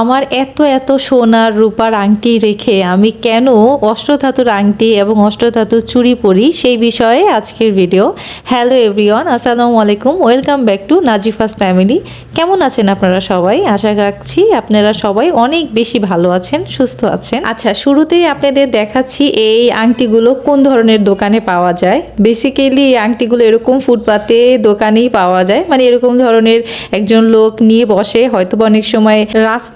আমার এত এত সোনার রূপার আংটি রেখে আমি কেন অষ্টধাতুর আংটি এবং অষ্টধাতুর চুড়ি পরি সেই বিষয়ে আজকের ভিডিও হ্যালো এভরিওয়ান আসসালামু আলাইকুম welcome back to Nazifa's family কেমন আছেন আপনারা সবাই? আশা রাখছি আপনারা সবাই অনেক বেশি ভালো আছেন, সুস্থ আছেন। আচ্ছা শুরুতেই আপনাদের দেখাচ্ছি এই আংটিগুলো কোন ধরনের দোকানে পাওয়া যায়। বেসিক্যালি এই আংটিগুলো এরকম ফুটপাতে দোকানেই পাওয়া যায়। মানে এরকম ধরনের একজন লোক নিয়ে বসে হয়তো অনেক সময়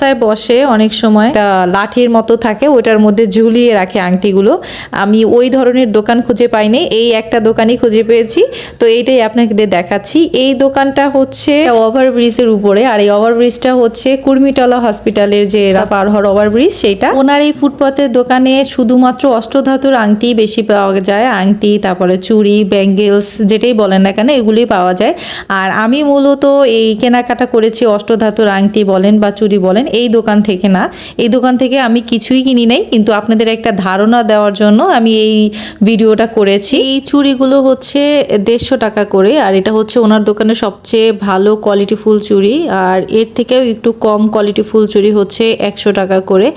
রাস্তায় বসে অনেক সময় লাঠির মতো থাকে ওটার মধ্যে ঝুলিয়ে রাখে আংটিগুলো। আমি ওই ধরনের দোকান খুঁজে পাইনি, এই একটা দোকানই খুঁজে পেয়েছি। তো এইটাই আপনাদের দেখাচ্ছি। এই দোকানটা হচ্ছে ওভারব্রিজের উপরে, আর এই ওভারব্রিজটা হচ্ছে কুর্মিটলা হসপিটালের যে পার হওয়ার ওভারব্রিজ, সেইটা। ওনার এই ফুটপাতের দোকানে শুধুমাত্র অষ্টধাতুর আংটি বেশি পাওয়া যায়, আংটি, তারপরে চুড়ি, ব্যাঙ্গেলস, যেটাই বলেন না কেন এগুলি পাওয়া যায়। আর আমি মূলত এই কেনাকাটা করেছি অষ্টধাতুর আংটি বলেন বা চুড়ি বলেন এই দোকান থেকে না, এই দোকান থেকে আমি কিছুই কিনি নাই, কিন্তু আপনাদের একটা ধারণা দেওয়ার জন্য আমি এই ভিডিওটা করেছি। এই চুড়িগুলো হচ্ছে দেড়শো টাকা করে, আর এটা হচ্ছে ওনার দোকানে সবচেয়ে ভালো কোয়ালিটি ফুল চুড়ি, আর এর থেকেও একটু কম কোয়ালিটি ফুল চুড়ি হচ্ছে একশো টাকা করে।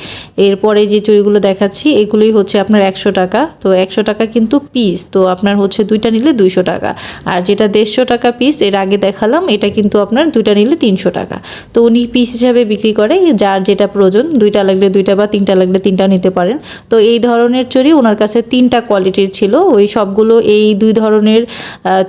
এরপরে যে চুড়িগুলো দেখাচ্ছি, এগুলোই হচ্ছে আপনার একশো টাকা। তো একশো টাকা কিন্তু পিস তো আপনার হচ্ছে দুইটা নিলে দুইশো টাকা। আর যেটা দেড়শো টাকা পিস এর আগে দেখালাম, এটা কিন্তু আপনার দুইটা নিলে তিনশো টাকা। তো উনি পিস হিসাবে বিক্রি করে যার যেটা প্রয়োজন, দুইটা লাগলে দুইটা বা তিনটা লাগলে তিনটা নিতে পারেন। তো এই ধরনের চুড়ি ওনার কাছে তিনটা কোয়ালিটির ছিল। ওই সবগুলো, এই দুই ধরনের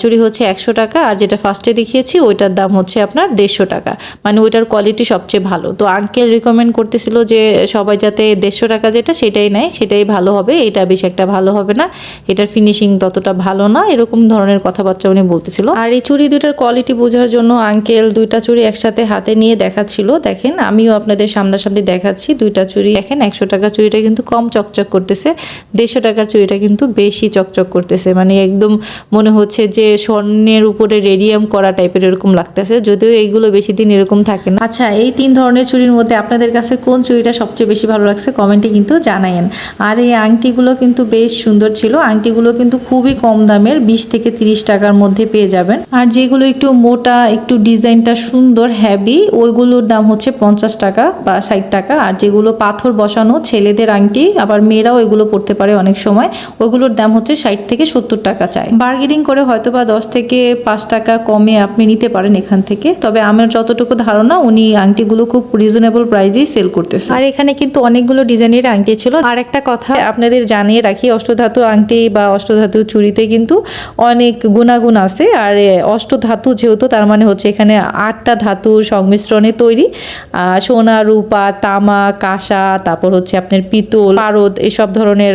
চুরি হচ্ছে একশো টাকা আর যেটা ফার্স্টে দেখিয়েছি ওইটার দাম হচ্ছে আপনার দেড়শো টাকা। মানে ওইটার কোয়ালিটি সবচেয়ে ভালো। তো আঙ্কেল রিকমেন্ড করতেছিল যে সবাই যাতে দেড়শো টাকা যেটা সেটাই নেয়, সেটাই ভালো হবে। এটা বেশি একটা ভালো হবে না। এটার ফিনিশিং ততটা ভালো না। এরকম ধরনের কথাবার্তা উনি বলতেছিল। আর এই চুড়ি দুইটার কোয়ালিটি বোঝার জন্য আঙ্কেল দুইটা চুড়ি একসাথে হাতে নিয়ে দেখাচ্ছিল। দেখেন, আমিও আপনাদের সামনাসামনি দেখাচ্ছি। দুইটা চুড়ি দেখেন, একশো টাকা চুড়িটা কিন্তু কম চকচক করতেছে। দেড়শো টাকার চুড়িটা কিন্তু বেশি চকচক করতেছে। মানে একদম মনে হচ্ছে যে স্বর্ণের উপরে রেডিয়াম করা টাইপের এরকম লাগতেছে। যদিও এইগুলো বেশি দিন এরকম থাকে না। আচ্ছা এই তিন ধরনের চুড়ির মধ্যে আপনাদের কাছে কোন চুড়িটা সবচেয়ে বেশি ভালো লাগছে কমেন্টে কিন্তু জানায়েন আর এই আংটিগুলো কিন্তু বেশ সুন্দর ছিল। আংটিগুলো কিন্তু খুবই কম দামের, বিশ থেকে তিরিশ টাকার মধ্যে পেয়ে যাবেন। আর যেগুলো একটু মোটা, একটু ডিজাইনটা সুন্দর হ্যাভি ওইগুলোর দাম হচ্ছে পঞ্চাশ টাকা। বা ষাট টাকা আর যেগুলো পাথর বসানো ছেলেদের আংটি আবার মেয়েরাও এগুলো পড়তে পারে অনেক সময় ওইগুলোর দাম হচ্ছে ষাট থেকে সত্তর টাকা চায় বার্গেনিং করে হয়তো বা দশ থেকে পাঁচ টাকা কমে আপনি নিতে পারেন এখান থেকে তবে আমার যতটুকু ধারণা উনি আংটিগুলো খুব রিজনেবল প্রাইজেই সেল করতেছে। আর এখানে কিন্তু অনেকগুলো ডিজাইনের আংটি ছিল। আর একটা কথা আপনাদের জানিয়ে রাখি অষ্টধাতু আংটি বা অষ্টধাতু চুরিতে কিন্তু অনেক গুণাগুণ আছে আর অষ্টধাতু যেহেতু তার মানে হচ্ছে এখানে আটটা ধাতুর সংমিশ্রণে তৈরি। আহ, সোনা রূপা তামা কাঁসা তারপর হচ্ছে আপনার পিতল পারদ এসব ধরনের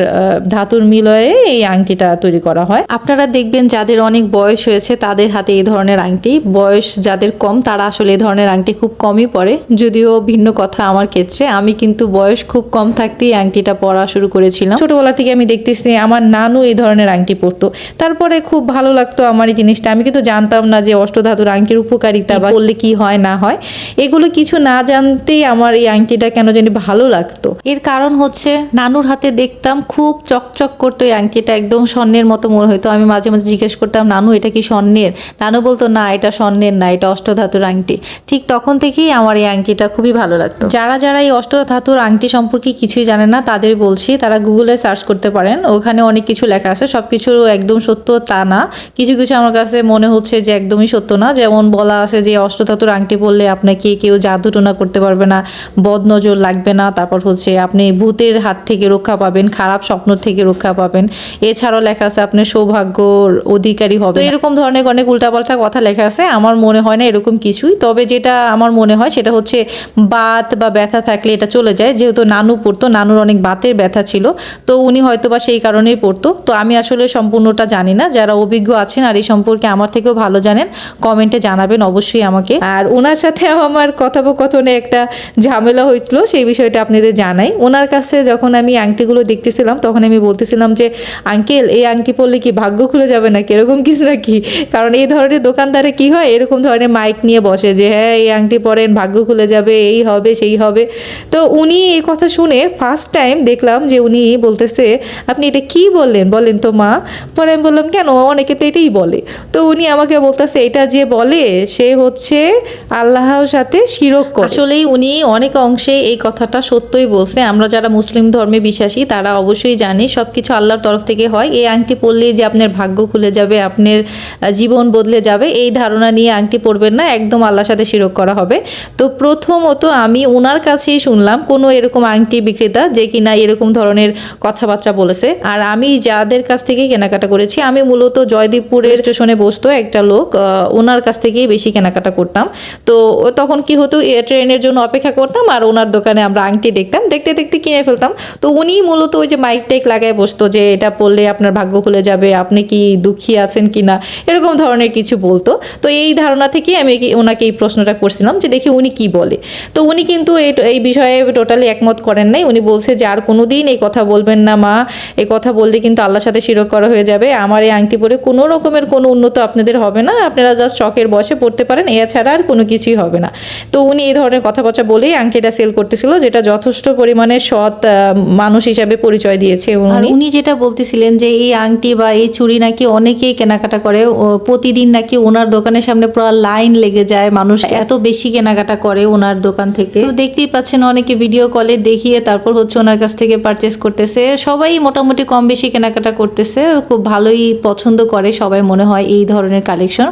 ধাতুর মিলয়ে এই আংটিটা তৈরি করা হয়। আপনারা দেখবেন যাদের অনেক বয়স হয়েছে তাদের হাতে এই ধরনের আংটি। বয়স যাদের কম তারা আসলে এই ধরনের আংটি খুব কমই পরে। যদিও ভিন্ন কথা আমার ক্ষেত্রে আমি কিন্তু বয়স খুব কম থাকতেই আংটিটা পরা শুরু করেছিলাম। ছোটবেলা থেকে আমি দেখতেছি আমার নানু এই ধরনের আংটি পরতো। তারপরে খুব ভালো লাগতো আমার এই জিনিসটা। আমি কিন্তু জানতাম না যে অষ্টধাতুর আংটির উপকারিতা বা করলে কি হয় না হয়। এগুলো কিছু না জানতেই আমার এই আংটিটা কেন জানি ভালো লাগতো। এর কারণ হচ্ছে, নানুর হাতে দেখতাম খুব চকচক করতো এই আংটিটা, একদম স্বর্ণের মতো মনে হতো আমি মাঝে মাঝে জিজ্ঞেস করতাম, নানু, এটা কি স্বর্ণের? নানু বলতো, না, এটা স্বর্ণের না, এটা অষ্টধাতুর আংটি। ঠিক তখন থেকেই আমার এই আংটিটা খুবই ভালো লাগতো। যারা যারা এই অষ্টধাতুর আংটি সম্পর্কে কিছুই জানে না, তাদের বলছি, তারা গুগলে সার্চ করতে পারেন। ওখানে অনেক কিছু লেখা আছে সব কিছু একদম সত্য তা না। কিছু কিছু আমার কাছে মনে হচ্ছে যে একদমই সত্য না। যেমন বলা আছে যে অষ্টধাতুর আংটি পরলে আপনাকে কেউ জাদু টোনা করতে পারবে না বদ নজর লাগবে না, তারপর হচ্ছে আপনি ভূতের হাত থেকে রক্ষা পাবেন, খারাপ স্বপ্ন থেকে রক্ষা পাবেন। এছাড়াও লেখা আছে আপনি সৌভাগ্যর অধিকারী হবে এরকম ধরনের অনেক উল্টাপাল্টা কথা লেখা আছে, আমার মনে হয় না এরকম কিছুই। তবে যেটা আমার মনে হয় সেটা হচ্ছে বাত বা ব্যথা থাকলে এটা চলে যায়। যেহেতু নানু পড়তো, নানুর অনেক বাতের ব্যথা ছিল, তো উনি হয়তো বা সেই কারণেই পড়তো। তো আমি আসলে সম্পূর্ণটা জানি না, যারা অভিজ্ঞ আছেন আর এই সম্পর্কে আমার থেকেও ভালো জানেন, কমেন্টে জানাবেন অবশ্যই আমাকে। আর ওনার সাথে আমার কথোপকথনে একটা ঝামেলা হয়েছিল, সেই বিষয়টা আপনাদের জানাই। ওনার কাছে যখন আমি আংটিগুলো দেখতেছিলাম, তখন আমি বলতেছিলাম যে, আঙ্কেল, এই আংটি পরলে কি ভাগ্য খুলে যাবে নাকি? এরকম কিছু নাকি? কারণ এই ধরনের দোকানদারে কি হয়, এরকম ধরনের মাইক নিয়ে বসে যে হ্যাঁ এই আংটি পরেন, ভাগ্য খুলে যাবে, এই হবে, সেই হবে। তো উনি এই কথা শুনে ফার্স্ট টাইম দেখলাম যে উনি বলতেছে, আপনি এটা কি বললেন? বলেন তো, মা। পরে আমি বললাম, কেন? অনেকে তো এটাই বলে। তো উনি আমাকে বলতেছে, এটা যে বলে, সে হচ্ছে আল্লাহর সাথে শিরক আসলেই উনি উনি অনেক অংশে এই কথাটা সত্যই বলছে। আমরা যারা মুসলিম ধর্মে বিশ্বাসী, তারা অবশ্যই জানি সব কিছু আল্লাহর তরফ থেকে হয়। এই আংটি পরলেই যে আপনার ভাগ্য খুলে যাবে, আপনার জীবন বদলে যাবে, এই ধারণা নিয়ে আংটি পরবেন না, একদম আল্লাহর সাথে শিরক করা হবে। তো প্রথমত আমি ওনার কাছেই শুনলাম কোনো এরকম আংটি বিক্রেতা যে কিনা এরকম ধরনের কথাবার্তা বলেছে। আর আমি যাদের কাছ থেকে কেনাকাটা করেছি, আমি মূলত জয়দীপপুরের স্টেশনে বসতো একটা লোক ওনার কাছ থেকেই বেশি কেনাকাটা করতাম। তো তখন কি হতো ট্রেনের জন্য অপেক্ষা করতাম আর ওনার দোকানে আমরা আংটি দেখতাম। দেখতে দেখতে কিনে ফেলতাম। তো উনি মূলত ওই যে মাইক টাইক লাগায় বসতো যে এটা পড়লে আপনার ভাগ্য খুলে যাবে, আপনি কি দুঃখী আছেন কি না এরকম ধরনের কিছু বলতো। তো এই ধারণা থেকে আমি ওনাকে এই প্রশ্নটা করছিলাম যে দেখি উনি কি বলে। তো উনি কিন্তু এই বিষয়ে টোটালি একমত করেন নাই। উনি বলছে যে আর কোনো দিন এই কথা বলবেন না মা। এই কথা বললে কিন্তু আল্লাহর সাথে শিরক করা হয়ে যাবে। আমার এই আংটি পরে কোনো রকমের কোনো উন্নত আপনাদের হবে না। আপনারা জাস্ট শখের বসে পড়তে পারেন। এছাড়া আর কোনো কিছুই হবে না। তো উনি এই ধরনের কথাবার্তা বলেই আংটিটা সেল করতেছিল যেটা যথেষ্ট পরিমাণে সৎ মানুষ হিসাবে পরিচয় দিয়েছে উনি যেটা বলতেছিলেন যে এই আংটি বা এই চুড়ি নাকি অনেকেই কেনাকাটা করে প্রতিদিন নাকি ওনার দোকানের সামনে পুরো লাইন লেগে যায় মানুষ এত বেশি কেনাকাটা করে ওনার দোকান থেকে। তো দেখতেই পাচ্ছেন অনেকে ভিডিও কলে দেখিয়ে তারপর হচ্ছে ওনার কাছ থেকে পারচেস করতেছে। সবাই মোটামুটি কম বেশি কেনাকাটা করতেছে খুব ভালোই পছন্দ করে সবাই মনে হয় এই ধরনের কালেকশন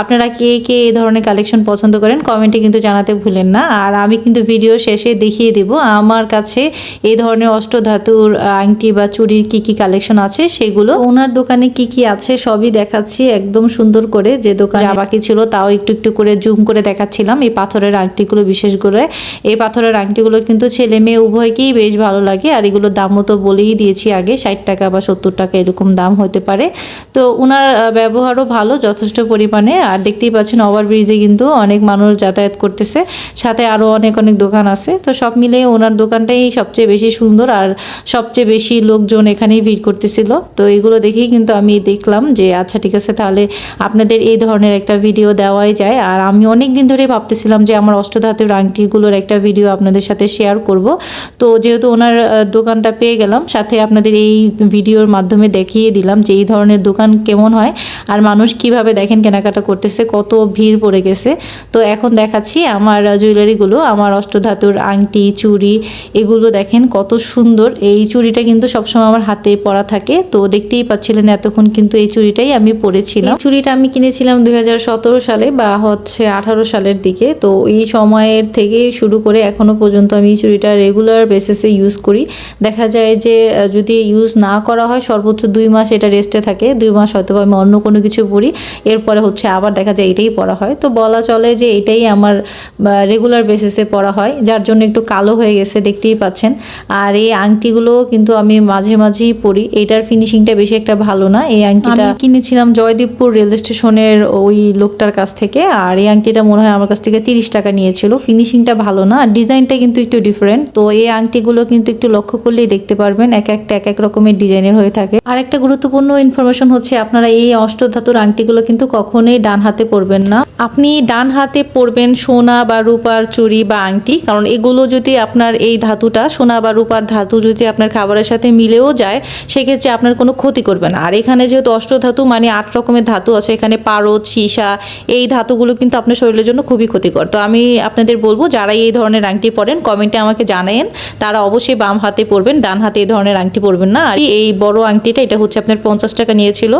আপনারা কে কে এই ধরনের কালেকশন পছন্দ করেন কমেন্টে কিন্তু জানাতে ভুলেন না। আর আমি কিন্তু ভিডিও শেষে দেখিয়ে দেব, আমার কাছে এই ধরনের অষ্টধাতুর আংটি বা চুড়ির কি কি কালেকশন আছে সেগুলো। ওনার দোকানে কি কি আছে সবই দেখাচ্ছি, একদম সুন্দর করে। যে দোকান বাকি ছিল তাও একটু একটু করে জুম করে দেখাচ্ছিলাম, এই পাথরের আংটিগুলো বিশেষ করে। এই পাথরের আংটিগুলো কিন্তু ছেলে মেয়ে উভয়কেই বেশ ভালো লাগে, আর এগুলোর দামও তো বলেই দিয়েছি আগে, ষাট টাকা বা সত্তর টাকা এরকম দাম হতে পারে। তো ওনার ব্যবহারও ভালো, যথেষ্ট পরিমাণে, আর দেখতেই পাচ্ছেন ওভারব্রিজে কিন্তু অনেক মানুষ যাতায়াত করতেছে। সাথে আরও অনেক অনেক দোকান আছে। তো সব মিলিয়ে ওনার দোকানটাই সবচেয়ে বেশি সুন্দর আর সবচেয়ে বেশি লোকজন এখানেই ভিড় করতেছিল। তো এগুলো দেখেই কিন্তু আমি দেখলাম যে আচ্ছা ঠিক আছে, তাহলে আপনাদের এই ধরনের একটা ভিডিও দেওয়াই যায়। আর আমি অনেক দিন ধরে ভাবতেছিলাম যে, আমার অষ্টধাতুর আংটিগুলোর একটা ভিডিও আপনাদের সাথে শেয়ার করব। তো যেহেতু ওনার দোকানটা পেয়ে গেলাম, সাথে আপনাদের এই ভিডিওর মাধ্যমে দেখিয়ে দিলাম যে, এই ধরনের দোকান কেমন হয় আর মানুষ কীভাবে দেখেন কেনাকাটা করতেছে, কত ভিড় পড়ে গেছে। তো এখন দেখাচ্ছি আমার জুয়েলারিগুলো আমার অষ্টধাতুর আংটি, চুড়ি, এগুলো দেখেন কত সুন্দর। এই চুড়িটা কিন্তু সবসময় আমার হাতে পরা থাকে। তো দেখতেই পাচ্ছিলেন এতক্ষণ কিন্তু এই চুড়িটাই আমি পরেছিলাম। চুড়িটা আমি কিনেছিলাম দুই হাজার সতেরো সালে বা হচ্ছে আঠারো সালের দিকে। তো এই সময়ের থেকে শুরু করে এখনও পর্যন্ত আমি এই চুড়িটা রেগুলার বেসিসে ইউজ করি। দেখা যায় যে যদি ইউজ না করা হয়, সর্বোচ্চ দুই মাস এটা রেস্টে থাকে। দুই মাস হয়তো আমি অন্য কোনো কিছু পরি। এরপরে হচ্ছে আবার দেখা যায় এটাই পরা হয়। তো বলা চলে যে এটাই আমার রেগুলার বেসিসে পরা হয়, যার জন্য একটু কালো হয়ে গেছে, দেখতেই পাচ্ছেন। আর এই আংটিগুলো কিন্তু আমি মাঝে মাঝেই পরি। এটার ফিনিশিংটা বেশি একটা ভালো না। এই আংটিটা কিনেছিলাম জয়দীপপুর রেল স্টেশনের ওই লোকটার কাছ থেকে, আর এই আংটিটা মনে হয় আমার কাছ থেকে তিরিশ টাকা নিয়েছিল। ফিনিশিংটা ভালো না, আর ডিজাইনটা কিন্তু একটু ডিফারেন্ট তো এই আংটিগুলো কিন্তু একটু লক্ষ্য করলেই দেখতে পারবেন, এক একটা, এক এক রকমের ডিজাইনের হয়ে থাকে। আর একটা গুরুত্বপূর্ণ ইনফরমেশন হচ্ছে, আপনারা এই অষ্টধাতুর আংটিগুলো কিন্তু কখনোই ডান হাতে পরবেন না। আপনি ডান হাতে পরবেন সোনা বা রূপার চুড়ি বা আংটি, কারণ এগুলো যদি আপনার এই ধাতুটা, সোনা বা রূপার ধাতু যদি আপনার খাবারের সাথে মিলেও যায়, সেক্ষেত্রে আপনার কোনো ক্ষতি করবে না। আর এখানে যেহেতু অষ্টধাতু মানে আট রকমের ধাতু আছে, এখানে পারদ, সীসা, এই ধাতুগুলো কিন্তু আপনার শরীরের জন্য খুবই ক্ষতিকর। তো আমি আপনাদের বলব যারা এই ধরনের আংটি পরেন, কমেন্টে আমাকে জানায়েন। তারা অবশ্যই বাম হাতে পরবেন, ডান হাতে এই ধরনের আংটি পরবেন না। আর এই বড় আংটিটা, এটা হচ্ছে আপনার পঞ্চাশ টাকা নিয়েছিল।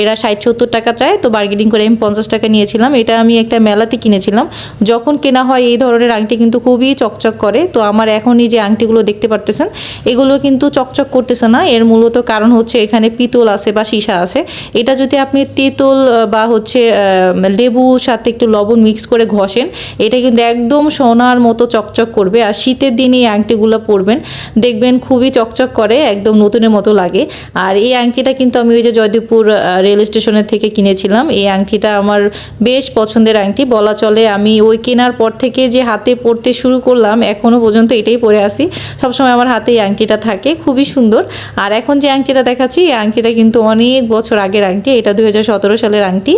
এরা ষাট সত্তর টাকা চায়, তো বার্গেনিং করে আমি পঞ্চাশ টাকা নিয়েছিলাম। এটা আমি একটা মেলাতে কিনেছিলাম। যখন কেনা হয় এই ধরনের আংটি কিন্তু খুবই চকচক করে। তো আমার এখন এই যে আংটিগুলো দেখতে পারতেছেন এগুলো কিন্তু চকচক করতেছে না। এর মূলত কারণ হচ্ছে এখানে পিতল আছে বা সীসা আছে। এটা যদি আপনি তেঁতুল বা হচ্ছে আহ, লেবু সাথে একটু লবণ মিক্স করে ঘষেন এটা কিন্তু একদম সোনার মতো চকচক করবে। আর শীতের দিনে এই আংটিগুলো পরবেন দেখবেন খুবই চকচক করে একদম নতুনের মতো লাগে। আর এই আংটিটা কিন্তু আমি ওই যে জয়দেবপুর রেল স্টেশনের থেকে কিনেছিলাম। এই আংটিটা আমার বেশ পছন্দের আংটি। বলা চলে আমি ওই কেনার পর থেকে যে হাতে পরতে শুরু করলাম এখনও পর্যন্ত এটাই পরে আসি সবসময় আমার হাতে এই আংটিটা থাকে, খুবই সুন্দর। আর এখন যে আংটিটা দেখাচ্ছি, এই আংটিটা কিন্তু অনেক বছর আগের আংটি, এটা দু হাজার সতেরো সালের আংটি।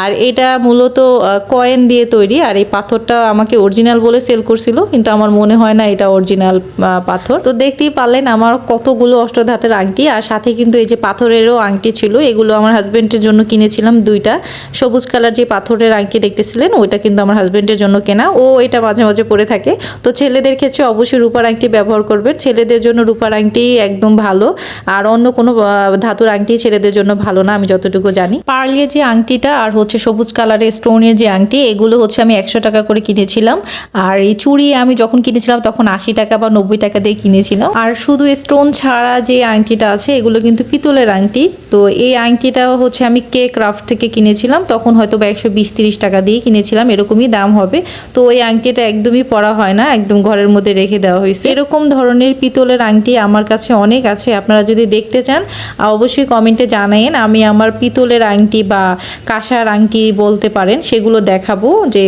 আর এটা মূলত কয়েন দিয়ে তৈরি, আর এই পাথরটা আমাকে অরিজিনাল বলে সেল করছিল, কিন্তু আমার মনে হয় না এটা অরিজিনাল পাথর। তো দেখতেই পারলেন আমার কতগুলো অষ্টধাতের আংটি, আর সাথে কিন্তু এই যে পাথরেরও আংটি ছিল, এগুলো আমার হাজব্যান্ডের জন্য কিনেছিলাম দুইটা। সবুজ কালার যে পাথরের আংটি দেখতেছিলেন, ওইটা কিন্তু আমার হাজব্যান্ডের জন্য কেনা। ও এটা মাঝে মাঝে পরে থাকে। তো ছেলেদের ক্ষেত্রে অবশ্যই রূপার আংটি ব্যবহার করবেন। ছেলেদের জন্য রূপার আংটি একদম ভালো। আর অন্য কোনো ধাতুর আংটি ছেলেদের জন্য ভালো না, আমি যতটুকু জানি। পার্লের যে আংটিটা আর হচ্ছে সবুজ কালারের স্টোনের যে আংটি, এগুলো হচ্ছে আমি একশো টাকা করে কিনেছিলাম। আর এই চুড়ি আমি যখন কিনেছিলাম, তখন আশি টাকা বা নব্বই টাকা দিয়ে কিনেছিলাম। আর শুধু স্টোন ছাড়া যে আংটিটা আছে, এগুলো কিন্তু পিতলের আংটি। তো এই আংটিটা হচ্ছে আমি কে ক্রাফট থেকে কিনেছিলাম। তখন হয়তো বা একশো বিশ তিরিশ টাকা দিয়ে কিনেছিলাম, এরকমই দাম হবে। তো ওই আংটিটা একদমই পরা হয় না, একদম ঘরের মধ্যে রেখে দেওয়া হয়েছে। এরকম ধরনের পিতলের আংটি আমার কাছে অনেক আছে, আপনারা যদি দেখতে চান অবশ্যই কমেন্টে জানায়েন, আমি আমার পিতলের আংটি বা কাঁসার আংটি বলতে পারেন, সেগুলো দেখাবো যে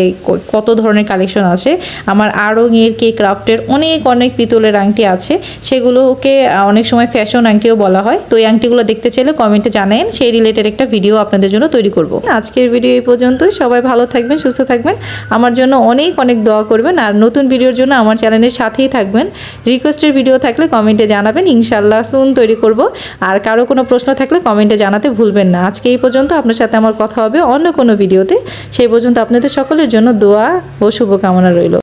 কত ধরনের কালেকশন আছে। আমার আড়ংয়ের কে ক্রাফটের অনেক অনেক পিতলের আংটি আছে, সেগুলোকে অনেক সময় ফ্যাশন আংটিও বলা হয়। তো এই আংটিগুলো দেখতে চাইলে কমেন্টে জানায়েন, সেই রিলেটেড একটা ভিডিও আপনাদের জন্য তৈরি করব। আজকের ভিডিও এই পর্যন্তই, সবাই ভালো থাকবেন, সুস্থ থাকবেন। আমার জন্য অনেক অনেক দোয়া করবেন। আর নতুন ভিডিওর জন্য আমার চ্যানেলের সাথেই থাকবেন। রিকোয়েস্টের ভিডিও থাকলে কমেন্টে জানাবেন ইনশাল্লাহ সুন তৈরি করব। আর কারও কোনো প্রশ্ন থাকলে কমেন্টে জানাতে ভুলবেন না। আজকে এই পর্যন্ত আপনার সাথে আমার কথা হবে অন্য কোনো ভিডিওতে সেই পর্যন্ত আপনাদের সকলের জন্য দোয়া ও শুভকামনা রইল।